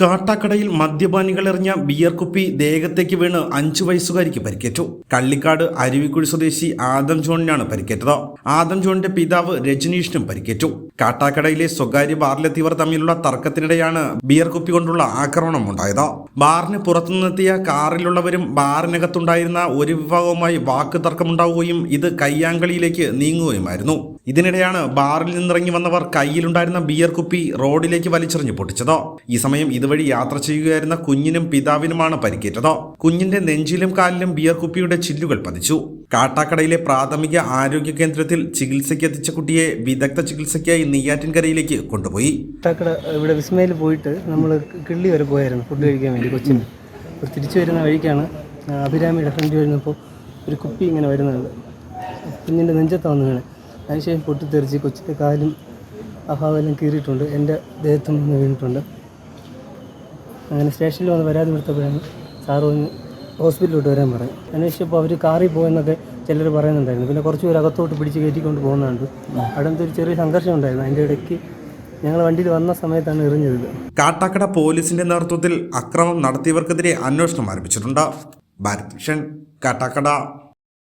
കാട്ടാക്കടയിൽ മദ്യപാനികൾ എറിഞ്ഞ ബിയർ കുപ്പി ദേഹത്തേക്ക് വീണ് അഞ്ചു വയസ്സുകാരിക്ക് പരിക്കേറ്റു. കള്ളിക്കാട് അരുവിക്കുഴി സ്വദേശി ആദം ജോണിനാണ് പരിക്കേറ്റത്. ആദം ജോണിന്റെ പിതാവ് രജനീഷിനും പരിക്കേറ്റു. കാട്ടാക്കടയിലെ സ്വകാര്യ ബാറിലെത്തിയവർ തമ്മിലുള്ള തർക്കത്തിനിടെയാണ് ബിയർ കുപ്പി കൊണ്ടുള്ള ആക്രമണം ഉണ്ടായത്. ബാറിന് പുറത്തുനിന്നെത്തിയ കാറിലുള്ളവരും ബാറിനകത്തുണ്ടായിരുന്ന ഒരു വിഭാഗവുമായി വാക്ക് തർക്കമുണ്ടാവുകയും ഇത് കയ്യാങ്കളിയിലേക്ക് നീങ്ങുകയുമായിരുന്നു. ഇതിനിടെയാണ് ബാറിൽ നിന്നിറങ്ങി വന്നവർ കയ്യിലുണ്ടായിരുന്ന ബിയർ കുപ്പി റോഡിലേക്ക് വലിച്ചെറിഞ്ഞ് പൊട്ടിച്ചതോ. ഈ സമയം ഇതുവഴി യാത്ര ചെയ്യുകയായിരുന്ന കുഞ്ഞിനും പിതാവിനുമാണ് പരിക്കേറ്റതോ. കുഞ്ഞിന്റെ നെഞ്ചിലും കാലിലും ബിയർ കുപ്പിയുടെ ചില്ലുകൾ പതിച്ചു. കാട്ടാക്കടയിലെ പ്രാഥമിക ആരോഗ്യ കേന്ദ്രത്തിൽ ചികിത്സയ്ക്ക് എത്തിച്ച കുട്ടിയെ വിദഗ്ധ ചികിത്സയ്ക്കായി നെയ്യാറ്റിൻകരയിലേക്ക് കൊണ്ടുപോയി. ഇവിടെ വിസ്മയിൽ പോയിട്ട് നമ്മൾ കിള്ളി വരെ പോയായിരുന്നു ഫുഡ് കഴിക്കാൻ വേണ്ടി കൊച്ചിന്. തിരിച്ചു വരുന്ന വഴിക്കാണ് അഭിരാമിയുടെ ഫ്രണ്ട് വരുന്നപ്പോൾ ഒരു കുപ്പി ഇങ്ങനെ വരുന്നുണ്ട്. കുഞ്ഞിന്റെ നെഞ്ചത്ത് വന്ന് വീണ്. അതിനുശേഷം പൊട്ടിത്തെറിച്ച് കൊച്ചിന്റെ കാലും അഭാവെല്ലാം കീറിയിട്ടുണ്ട്. എന്റെ ദേഹത്തും വന്ന് വീണിട്ടുണ്ട്. അങ്ങനെ സ്റ്റേഷനിൽ വന്ന് പരാതി കൊടുത്തപ്പോഴാണ് സാറ് ഒന്ന് ഹോസ്പിറ്റലിലോട്ട് വരാൻ പറയും അന്വേഷിച്ചപ്പോൾ അവർ കാറിൽ പോയെന്നൊക്കെ ചിലർ പറയുന്നുണ്ടായിരുന്നു. പിന്നെ കുറച്ച് പേര് അകത്തോട്ട് പിടിച്ച് കയറ്റിക്കൊണ്ട് പോകുന്നുണ്ട് അവിടെ ഒരു ചെറിയ സംഘർഷം ഉണ്ടായിരുന്നു. അതിന്റെ ഇടയ്ക്ക് ഞങ്ങൾ വണ്ടിയിൽ വന്ന സമയത്താണ് എറിഞ്ഞത്. കാട്ടാക്കട പോലീസിന്റെ നേതൃത്വത്തിൽ അക്രമം നടത്തിയവർക്കെതിരെ അന്വേഷണം ആരംഭിച്ചിട്ടുണ്ട്. ഭാരത് വിഷൻ കാട്ടാക്കട.